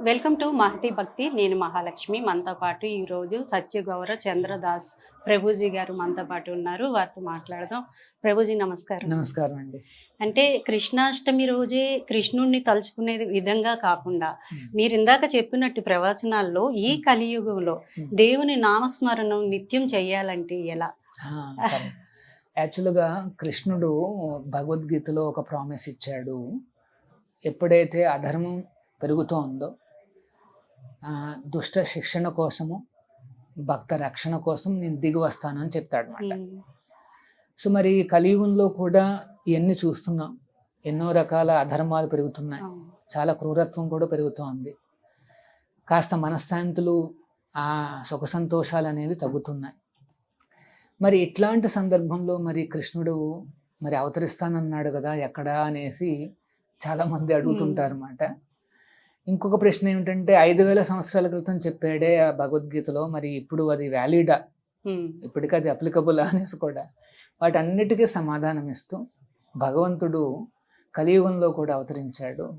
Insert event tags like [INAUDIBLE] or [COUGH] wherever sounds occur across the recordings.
Welcome to Mahathi భక్తి. నేను మహాలక్ష్మి. మనతో పాటు ఈరోజు సత్యగౌర చంద్రదాస్ ప్రభుజీ గారు మనతో పాటు ఉన్నారు. వారితో మాట్లాడదాం. ప్రభుజీ నమస్కారం. నమస్కారం అండి. అంటే కృష్ణాష్టమి రోజే కృష్ణుణ్ణి తలుచుకునే విధంగా కాకుండా మీరు ఇందాక చెప్పినట్టు ప్రవచనాల్లో ఈ కలియుగంలో దేవుని నామస్మరణం నిత్యం చేయాలంటే ఎలా? యాక్చువల్గా కృష్ణుడు భగవద్గీతలో ఒక ప్రామిస్ ఇచ్చాడు. ఎప్పుడైతే అధర్మం పెరుగుతోందో దుష్ట శిక్షణ కోసము భక్త రక్షణ కోసం నేను దిగి వస్తానని చెప్తాడు అనమాట సో మరి కలియుగంలో కూడా ఇవన్నీ చూస్తున్నాం. ఎన్నో రకాల అధర్మాలు పెరుగుతున్నాయి. చాలా క్రూరత్వం కూడా పెరుగుతోంది కాస్త మనశ్శాంతులు ఆ సుఖ సంతోషాలు అనేవి తగ్గుతున్నాయి. మరి ఇట్లాంటి సందర్భంలో మరి కృష్ణుడు మరి అవతరిస్తానన్నాడు కదా ఎక్కడా అనేసి చాలా మంది అడుగుతుంటారు అన్నమాట ఇంకొక ప్రశ్న ఏమిటంటే ఐదు వేల సంవత్సరాల క్రితం చెప్పాడే ఆ భగవద్గీతలో మరి ఇప్పుడు అది వ్యాలిడా? ఇప్పటికీ అది అప్లికబుల్ [LAUGHS] అనేసి కూడా. వాటన్నిటికీ సమాధానం ఇస్తూ భగవంతుడు కలియుగంలో కూడా అవతరించాడు.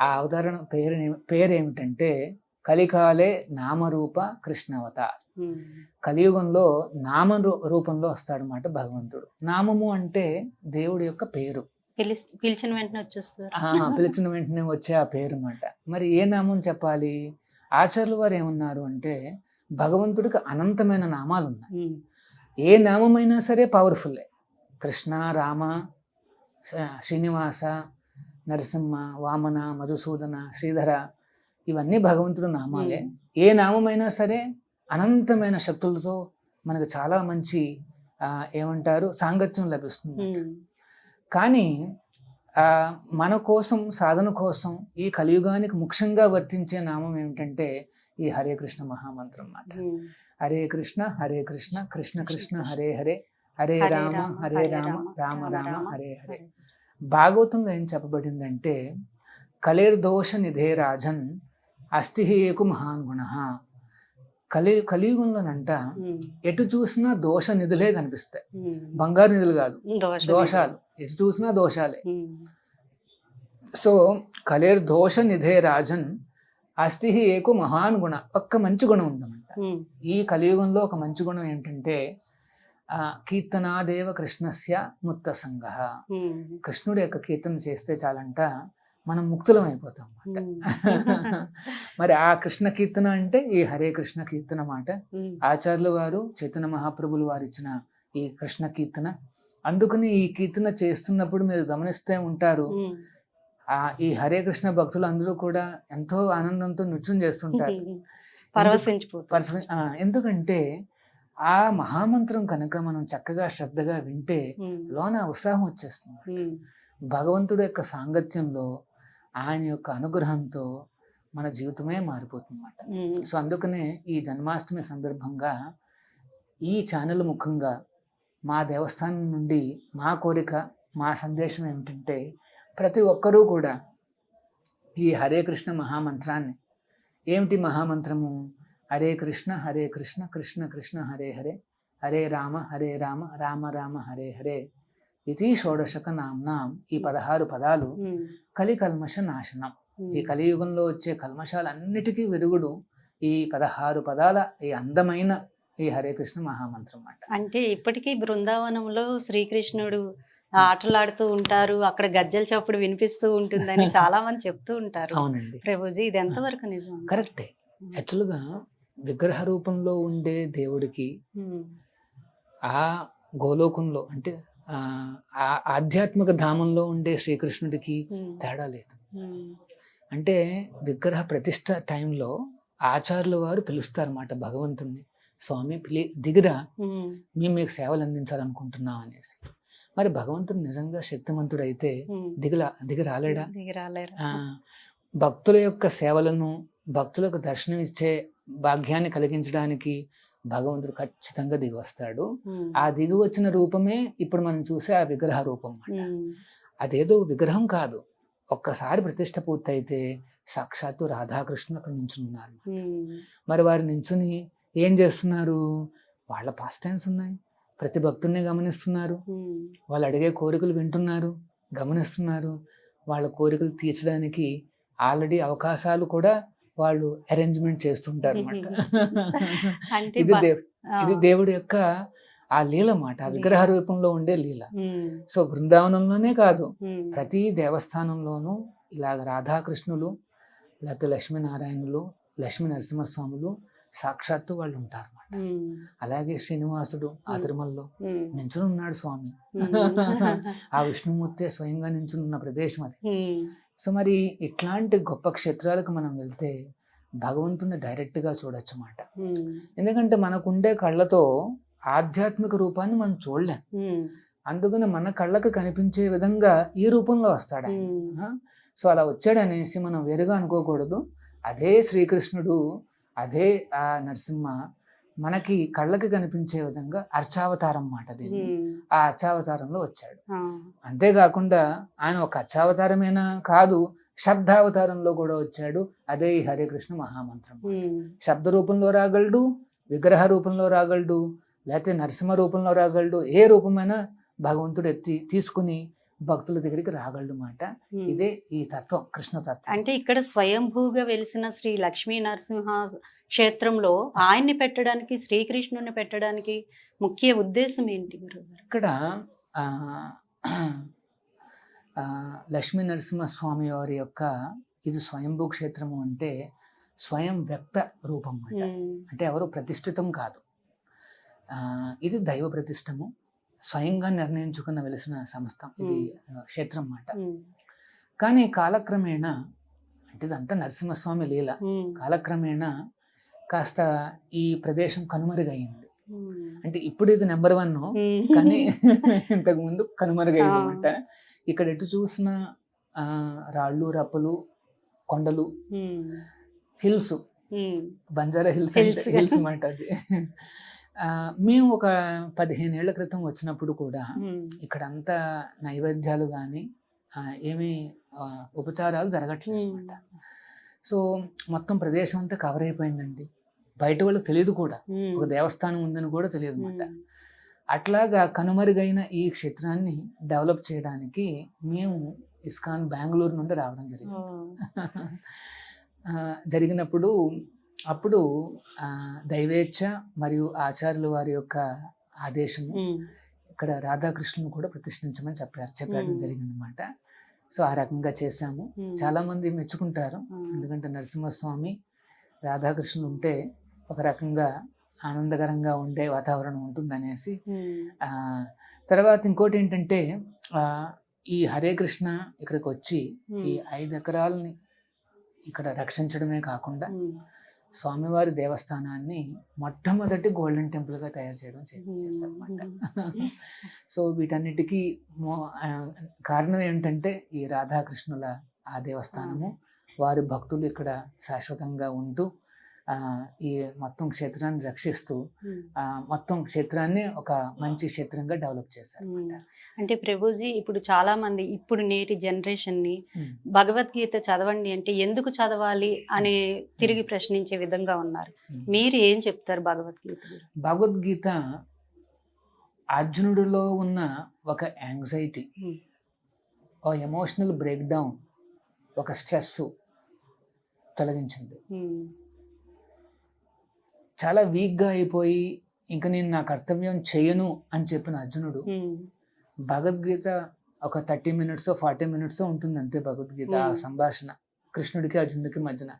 ఆ అవతరణ పేరు పేరు ఏమిటంటే కలికాలే నామరూప కృష్ణవతార్. కలియుగంలో నామ రూ- రూపంలో వస్తాడనమాట భగవంతుడు. నామము అంటే దేవుడి యొక్క పేరు. పిలిచిన వెంటనే వచ్చేస్తారు. పిలిచిన వెంటనే వచ్చే ఆ పేరు అన్నమాట మరి ఏ నామం చెప్పాలి? ఆచార్యులు వారు ఏమన్నారు అంటే భగవంతుడికి అనంతమైన నామాలు ఉన్నాయి. ఏ నామమైనా సరే పవర్ఫుల్లే. కృష్ణ రామ శ్రీ- శ్రీనివాస నరసింహ వామన మధుసూదన శ్రీధర ఇవన్నీ భగవంతుడు నామాలే. ఏ నామమైనా సరే అనంతమైన శక్తులతో మనకు చాలా మంచి ఏమంటారు సాంగత్యం లభిస్తుంది కానీ మన కోసం సాధన కోసం ఈ కలియుగానికి ముఖ్యంగా వర్తించే నామం ఏమిటంటే ఈ హరే కృష్ణ మహామంత్రం అన్నమాట. హరే కృష్ణ హరే కృష్ణ కృష్ణ కృష్ణ హరే హరే హరే రామ హరే రామ రామ, రామ హరే హరే. భాగవతంలో ఏం చెప్పబడిందంటే కలిర్దోష నిధే రాజన్ అస్థి ఏకు మహాన్ గుణ కలి కలియుగంలోనంట ఎటు చూసినా దోష నిధులే కనిపిస్తాయి. బంగారు నిధులు కాదు దోష దోషాలు. ఎటు చూసినా దోషాలే. సో కలిర్ దోష నిధే రాజన్ అస్థి ఏకు మహాన్ గుణ ఒక్క మంచి గుణం ఉందన్నమాట. ఈ కలియుగంలో ఒక మంచి గుణం ఏంటంటే ఆ, కీర్తనాదేవ కృష్ణస్య ముక్త సంగ. కృష్ణుడి యొక్క కీర్తన చేస్తే చాలంట మనం ముక్తులం అయిపోతాం అన్నమాట. [LAUGHS] మరి ఆ కృష్ణ కీర్తన అంటే ఈ హరే కృష్ణ కీర్తన మాట. ఆచార్యుల వారు చైతన్య మహాప్రభులు వారు ఇచ్చిన ఈ కృష్ణ కీర్తన అందుకని ఈ కీర్తన చేస్తున్నప్పుడు మీరు గమనిస్తే ఉంటారు. ఆ ఈ హరే కృష్ణ భక్తులు అందరూ కూడా ఎంతో ఆనందంతో నృత్యం చేస్తుంటారు. ఎందుకంటే ఆ మహామంత్రం కనుక మనం చక్కగా శ్రద్ధగా వింటే లోన ఉత్సాహం వచ్చేస్తుంది. భగవంతుడి యొక్క సాంగత్యంలో ఆయన యొక్క అనుగ్రహంతో మన జీవితమే మారిపోతుంది అన్నమాట సో అందుకనే ఈ జన్మాష్టమి సందర్భంగా ఈ ఛానల్ ముఖంగా మా దేవస్థానం నుండి మా కోరిక మా సందేశం ఏమిటంటే ప్రతి ఒక్కరూ కూడా ఈ హరే కృష్ణ మహామంత్రాన్ని ఏమిటి మహామంత్రము? హరే కృష్ణ హరే కృష్ణ కృష్ణ కృష్ణ హరే హరే హరే రామ హరే రామ రామ రామ హరే హరే ఇది షోడశక నామ్నాం ఈ పదహారు పదాలు కలి కల్మష నాశనం. ఈ కలియుగంలో వచ్చే కల్మషాలన్నిటికీ వెరుగుడు ఈ పదహారు పదాల ఈ అందమైన ఈ హరే కృష్ణ మహామంత్రం అన్నమాట అంటే ఇప్పటికీ బృందావనంలో శ్రీకృష్ణుడు ఆటలాడుతూ ఉంటారు. అక్కడ గజ్జల చప్పుడు వినిపిస్తూ ఉంటుందని [LAUGHS] చాలా మంది చెప్తూ ఉంటారు. అవునండి. ప్రభుజీ ఇది ఎంతవరకు నిజం? కరెక్టే. యాక్చువల్గా విగ్రహ రూపంలో ఉండే దేవుడికి ఆ గోలోకంలో అంటే ఆ ఆధ్యాత్మిక ధామంలో ఉండే శ్రీకృష్ణుడికి తేడా లేదు. అంటే విగ్రహ ప్రతిష్ట టైంలో ఆచార్యుల వారు పిలుస్తారన్నమాట భగవంతుణ్ణి. స్వామి పిలి దిగిరా మేము మీకు సేవలు అందించాలనుకుంటున్నాం అనేసి. మరి భగవంతుడు నిజంగా ఉమ్. దిగిలా దిగి రాలేడా భక్తుల యొక్క సేవలను భక్తులకు దర్శనం ఇచ్చే భాగ్యాన్ని కలిగించడానికి భగవంతుడు ఖచ్చితంగా దిగి వస్తాడు ఆ దిగి వచ్చిన రూపమే ఇప్పుడు మనం చూసే ఆ విగ్రహ రూపం అన్నమాట. అదేదో విగ్రహం కాదు. ఒక్కసారి ప్రతిష్ట పూర్తయితే సాక్షాత్తు రాధాకృష్ణులు అక్కడ నించున్నారు ఉమ్, మరి వారు నించుని ఏం చేస్తున్నారు? వాళ్ళ పాస్ టైమ్స్ ఉన్నాయి. ప్రతి భక్తుడిని గమనిస్తున్నారు. ఉమ్, వాళ్ళు అడిగే కోరికలు వింటున్నారు గమనిస్తున్నారు. వాళ్ళ కోరికలు తీర్చడానికి ఆల్రెడీ అవకాశాలు కూడా వాళ్ళు అరేంజ్మెంట్ చేస్తుంటారు అనమాట ఇది ఇది దేవుడి యొక్క ఆ లీల మాట. విగ్రహ రూపంలో ఉండే లీల. ఉమ్, సో బృందావనంలోనే కాదు. ఉమ్, ప్రతి దేవస్థానంలోనూ ఇలాగ రాధాకృష్ణులు లేకపోతే లక్ష్మీనారాయణులు లక్ష్మీ నరసింహస్వాములు సాక్షాత్తు వాళ్ళు ఉంటారు అన్నమాట ఉమ్, అలాగే శ్రీనివాసుడు [LAUGHS] ఆ. తిరుమలలో నించుని ఉన్నాడు స్వామి. ఆ విష్ణుమూర్తి స్వయంగా నించుని ఉన్న ప్రదేశం అది. సో మరి ఇట్లాంటి గొప్ప క్షేత్రాలకు మనం వెళ్తే భగవంతుని డైరెక్ట్గా చూడొచ్చు అన్నమాట ఎందుకంటే మనకుండే కళ్ళతో ఆధ్యాత్మిక రూపాన్ని మనం చూడలేం. అందుకని మన కళ్ళకు కనిపించే విధంగా ఈ రూపంలో వస్తాడు? సో అలా వచ్చాడనేసి మనం వేరుగా అనుకోకూడదు. అదే శ్రీకృష్ణుడు అదే ఆ నరసింహ మనకి కళ్ళకి కనిపించే విధంగా అర్చావతారం మాట ఉమ్, ఆ అర్చావతారంలో వచ్చాడు. అంతేకాకుండా ఆయన ఒక అర్చావతారమేనా కాదు శబ్దావతారంలో కూడా వచ్చాడు. అదే ఈ హరే కృష్ణ మహామంత్రం శబ్ద రూపంలో రాగలడు విగ్రహ రూపంలో రాగలడు లేకపోతే నరసింహ రూపంలో రాగలడు ఏ రూపమైనా భగవంతుడు ఎత్తి తీసుకుని భక్తుల దగ్గరికి రాగలడు మాట. ఇదే ఈ తత్వం కృష్ణ తత్వం. అంటే ఇక్కడ స్వయంభూగా వెలిసిన శ్రీ లక్ష్మీ నరసింహ క్షేత్రంలో ఆయన్ని పెట్టడానికి శ్రీకృష్ణుని పెట్టడానికి ముఖ్య ఉద్దేశం ఏంటి గురుగారు ఇక్కడ లక్ష్మీ నరసింహస్వామి వారి యొక్క ఇది స్వయంభూ క్షేత్రము అంటే స్వయం వ్యక్త రూపం అంటే ఎవరు ప్రతిష్ఠితం కాదు. ఇది దైవ ప్రతిష్టము. స్వయంగా నిర్ణయించుకున్న వెలిసిన సంస్థ. ఇది క్షేత్రం అన్నమాట. కానీ కాలక్రమేణా అంటే ఇదంతా నరసింహస్వామి లీల. కాలక్రమేణా కాస్త ఈ ప్రదేశం కనుమరుగైంది. అంటే ఇప్పుడు ఇది నెంబర్ వన్. కానీ ఇంతకు ముందు కనుమరుగైంది. అనమాట ఇక్కడ ఎటు చూసిన రాళ్ళు రప్పలు కొండలు హిల్స్. బంజారా హిల్స్. హిల్స్ అన్నమాట అది. మేము ఒక పదిహేను ఏళ్ళ క్రితం వచ్చినప్పుడు కూడా ఇక్కడ అంతా నైవేద్యాలు కానీ ఏమీ ఉపచారాలు జరగట్లేదు అనమాట సో మొత్తం ప్రదేశం అంతా కవర్ అయిపోయిందండి. బయట వాళ్ళకి తెలియదు కూడా. ఒక దేవస్థానం ఉందని కూడా తెలియదు అనమాట అట్లాగా కనుమరుగైన ఈ క్షేత్రాన్ని డెవలప్ చేయడానికి మేము ఇస్కాన్ బెంగళూరు నుండి రావడం జరిగింది. [LAUGHS] జరిగినప్పుడు అప్పుడు దైవేచ్ఛ మరియు ఆచార్యుల వారి యొక్క ఆదేశము ఇక్కడ రాధాకృష్ణుని కూడా ప్రతిష్ఠించమని చెప్పారు చెప్పడం. జరిగింది అనమాట సో ఆ రకంగా చేశాము. చాలా మంది మెచ్చుకుంటారు. ఎందుకంటే నరసింహస్వామి రాధాకృష్ణులు ఉంటే ఒక రకంగా ఆనందకరంగా ఉండే వాతావరణం ఉంటుందనేసి. తర్వాత ఇంకోటి ఏంటంటే ఆ, ఈ హరే కృష్ణ ఇక్కడికి వచ్చి ఈ ఐదు ఎకరాలని ఇక్కడ రక్షించడమే కాకుండా స్వామివారి దేవస్థానాన్ని మొట్టమొదటి గోల్డెన్ టెంపుల్గా తయారు చేయడం చే- ఉమ్, చేశారన్నమాట. ఉమ్, [LAUGHS] సో వీటన్నిటికీ కారణం ఏంటంటే ఈ రాధాకృష్ణుల ఆ దేవస్థానము. వారి భక్తులు ఇక్కడ శాశ్వతంగా ఉంటూ ఈ మొత్తం క్షేత్రాన్ని రక్షిస్తూ మొత్తం క్షేత్రాన్ని ఒక మంచి క్షేత్రంగా డెవలప్ చేశారు. అంటే ప్రభుజీ ఇప్పుడు చాలా మంది ఇప్పుడు నేటి జనరేషన్ని. భగవద్గీత చదవండి అంటే ఎందుకు చదవాలి అని తిరిగి ప్రశ్నించే విధంగా ఉన్నారు. మీరు ఏం చెప్తారు భగవద్గీత? భగవద్గీత అర్జునుడిలో ఉన్న ఒక యాంగ్జైటీ. ఒక ఎమోషనల్ బ్రేక్ డౌన్ ఒక స్ట్రెస్ తొలగించింది చాలా వీక్గా అయిపోయి ఇంకా నేను నా కర్తవ్యం చేయను అని చెప్పిన అర్జునుడు భగవద్గీత ఒక థర్టీ మినిట్స్ ఫార్టీ మినిట్స్ ఉంటుంది అంతే భగవద్గీత ఆ. సంభాషణ. కృష్ణుడికి అర్జునుడికి మధ్యన.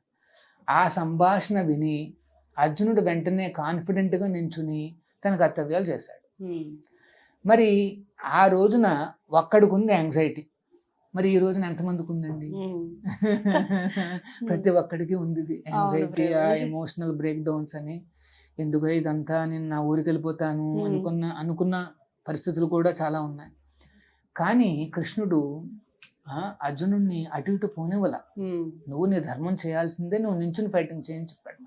ఆ సంభాషణ విని అర్జునుడు వెంటనే కాన్ఫిడెంట్గా నించుని తన కర్తవ్యాలు చేశాడు. మరి ఆ రోజున ఒక్కడికి ఉంది యాంగ్జైటీ మరి ఈ రోజున ఎంతమందికి ఉందండి [LAUGHS] ప్రతి ఒక్కడికి ఉంది యాంగ్జైటీ ఆ. ఎమోషనల్ బ్రేక్ డౌన్స్ అని. ఎందుకో ఇదంతా నేను నా ఊరికి వెళ్ళిపోతాను. అనుకున్న అనుకున్న పరిస్థితులు కూడా చాలా ఉన్నాయి. కానీ కృష్ణుడు అర్జునుడిని అటు ఇటు పోనివ్వల. నువ్వు నీ ధర్మం చేయాల్సిందే నువ్వు నించుని ఫైటింగ్ చేయని చెప్పాడు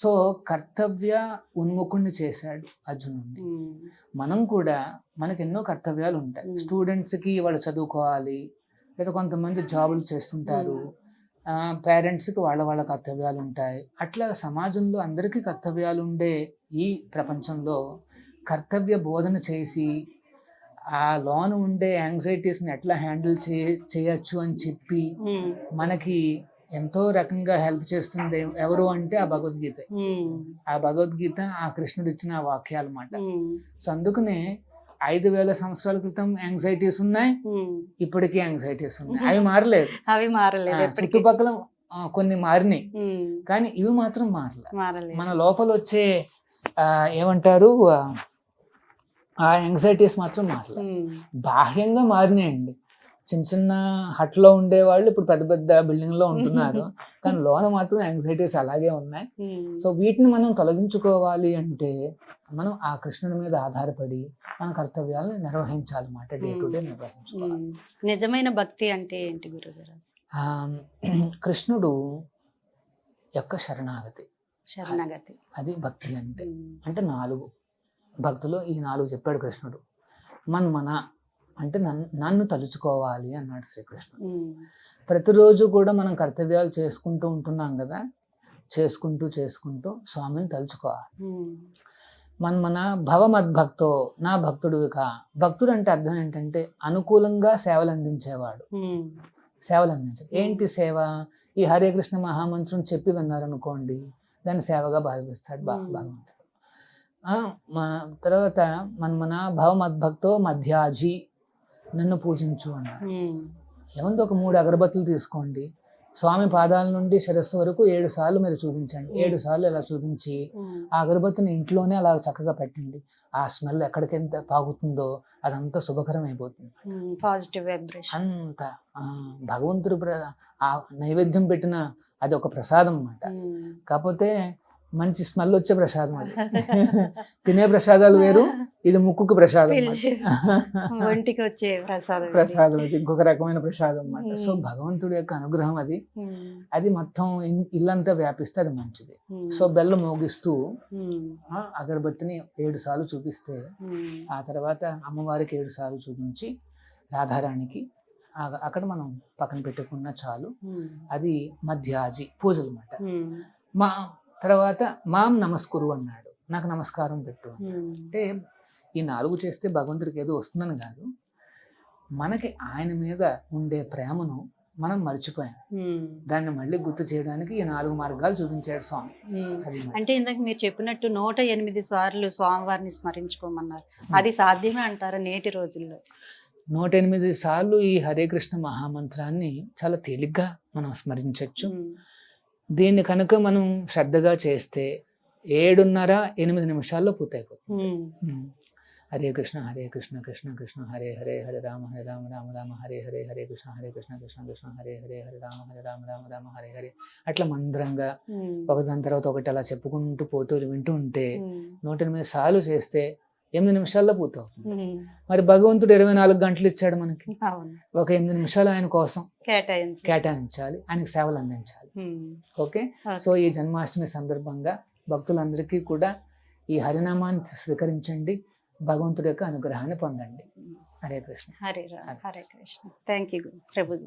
సో కర్తవ్య ఉన్ముఖుణ్ణి చేశాడు అర్జునుడిని మనం కూడా మనకి ఎన్నో కర్తవ్యాలు ఉంటాయి. స్టూడెంట్స్కి వాళ్ళు చదువుకోవాలి లేదా కొంతమంది జాబులు చేస్తుంటారు. పేరెంట్స్కి వాళ్ళ వాళ్ళ కర్తవ్యాలు ఉంటాయి. అట్లా సమాజంలో అందరికీ కర్తవ్యాలు ఉండే ఈ ప్రపంచంలో కర్తవ్య బోధన చేసి ఆ లోన్ ఉండే యాంగ్జైటీస్ని ఎట్లా హ్యాండిల్ చే చేయొచ్చు అని చెప్పి మనకి ఎంతో రకంగా హెల్ప్ చేస్తుంది ఎవరు అంటే ఆ భగవద్గీత. ఆ భగవద్గీత ఆ కృష్ణుడు ఇచ్చిన ఆ వాక్యాలు అన్నమాట సో అందుకనే ఐదు వేల సంవత్సరాల క్రితం యాంగ్జైటీస్ ఉన్నాయి. ఇప్పటికీ యాంగ్జైటీస్ ఉన్నాయి. అవి మారలేదు. అవి మారలేదు చుట్టుపక్కల కొన్ని మారినాయి. కానీ ఇవి మాత్రం మారలే. మారలేదు. మన లోపల వచ్చే ఏమంటారు ఆ, యాంగ్జైటీస్ మాత్రం మారలే. బాహ్యంగా మారినాయండి. చిన్న చిన్న హట్లో ఉండేవాళ్ళు ఇప్పుడు పెద్ద పెద్ద బిల్డింగ్లో ఉంటున్నారు. [LAUGHS] కానీ లోన మాత్రం యాంగ్జైటీస్ అలాగే ఉన్నాయి. సో వీటిని మనం తొలగించుకోవాలి అంటే మనం ఆ కృష్ణుడి మీద ఆధారపడి మన కర్తవ్యాలను నిర్వహించాలన్నమాట డే టు డే నిర్వహించుకోవాలి. నిజమైన భక్తి అంటే ఏంటి గురుగారు? [CLEARS THROAT] కృష్ణుడు యొక్క శరణాగతి. శరణగతి. అది భక్తి అంటే. అంటే నాలుగు. భక్తులు ఈ నాలుగు చెప్పాడు కృష్ణుడు. మన్మన అంటే నన్ను నన్ను తలుచుకోవాలి అన్నాడు శ్రీకృష్ణుడు. ప్రతిరోజు కూడా మనం కర్తవ్యాలు చేసుకుంటూ ఉంటున్నాం కదా చేసుకుంటూ చేసుకుంటూ స్వామిని తలుచుకోవాలి. ఉమ్, మన్మన భవమద్భక్తో నా భక్తుడివి కా భక్తుడు అంటే అర్థం ఏంటంటే అనుకూలంగా సేవలు అందించేవాడు. సేవలు అందించాడు ఏంటి సేవ? ఈ హరే కృష్ణ మహామంత్రం చెప్పి విన్నారనుకోండి దాన్ని సేవగా భావిస్తాడు. భగవంతుడు. ఆ, మా తర్వాత మన్మన భవమద్భక్తో మధ్యాజీ నన్ను పూజించు అన్నాడు ఉమ్, ఏముంది ఒక మూడు అగరబత్తులు తీసుకోండి. స్వామి పాదాల నుండి శిరస్సు వరకు ఏడు సార్లు మీరు చూపించండి. ఏడు సార్లు ఇలా చూపించి ఆ అగరబత్తిని ఇంట్లోనే అలా చక్కగా పెట్టండి. ఆ స్మెల్ ఎక్కడికి ఎంత పాగుతుందో అదంతా శుభకరం అయిపోతుంది. Positive vibration. అంత. ఆ, భగవంతుడు ఆ నైవేద్యం పెట్టిన అది ఒక ప్రసాదం అన్నమాట. కాకపోతే మంచి స్మెల్ వచ్చే ప్రసాదం అది. తినే ప్రసాదాలు వేరు ఇది ముక్కుకు ప్రసాదం. ఒంటికి వచ్చే ప్రసాదం. ప్రసాదం అది ఇంకొక రకమైన ప్రసాదం అన్నమాట. So hmm. భగవంతుడి యొక్క అనుగ్రహం అది. ఉమ్, అది మొత్తం ఇల్లంతా వ్యాపిస్తే అది మంచిది. ఉమ్, సో బెల్లం మోగిస్తూ అగరబత్తిని ఏడు సార్లు చూపిస్తే ఆ తర్వాత అమ్మవారికి ఏడు సార్లు చూపించి రాధారాణికి అక్కడ మనం పక్కన పెట్టుకున్న చాలు. అది మధ్యాజి పూజలు అన్నమాట. మా తర్వాత మాం నమస్కురు అన్నాడు. నాకు నమస్కారం పెట్టు అంటే ఈ నాలుగు చేస్తే భగవంతుడికి ఏదో వస్తుందని కాదు. మనకి ఆయన మీద ఉండే ప్రేమను మనం మర్చిపోయాం. దాన్ని మళ్ళీ గుర్తు చేయడానికి ఈ నాలుగు మార్గాలు చూపించాడు స్వామి. అంటే ఇందాక మీరు చెప్పినట్టు నూట ఎనిమిది సార్లు స్వామివారిని స్మరించుకోమన్నారు. అది సాధ్యమే అంటారా నేటి రోజుల్లో? నూట ఎనిమిది సార్లు ఈ హరే కృష్ణ మహామంత్రాన్ని చాలా తేలిగ్గా మనం స్మరించవచ్చు దీన్ని కనుక మనం శ్రద్ధగా చేస్తే ఏడున్నర ఎనిమిది నిమిషాల్లో పూర్తయిపోతుంది. హరే కృష్ణ హరే కృష్ణ కృష్ణ కృష్ణ హరే హరే హరే రామ హరే రామ రామ రామ హరే హరే హరే కృష్ణ హరే కృష్ణ కృష్ణ కృష్ణ హరే హరే హరే రామ హరే రామ రామ రామ హరే హరే. అట్లా మంద్రంగా ఒకదాని తర్వాత ఒకటి అలా చెప్పుకుంటూ పోతూ వింటూ ఉంటే నూట ఎనిమిది సార్లు చేస్తే ఎనిమిది నిమిషాల్లో పూర్తవుతుంది ఉమ్, మరి భగవంతుడు ఇరవై నాలుగు గంటలు ఇచ్చాడు మనకి. ఒక ఎనిమిది నిమిషాలు ఆయన కోసం కేటాయించి. కేటాయించాలి. ఆయనకి సేవలు అందించాలి. ఓకే. సో ఈ జన్మాష్టమి సందర్భంగా భక్తులందరికీ కూడా ఈ హరినామాన్ని స్వీకరించండి. భగవంతుడి యొక్క అనుగ్రహాన్ని పొందండి. హరే కృష్ణ. హరే హరే కృష్ణ. Thank you Prabhuji.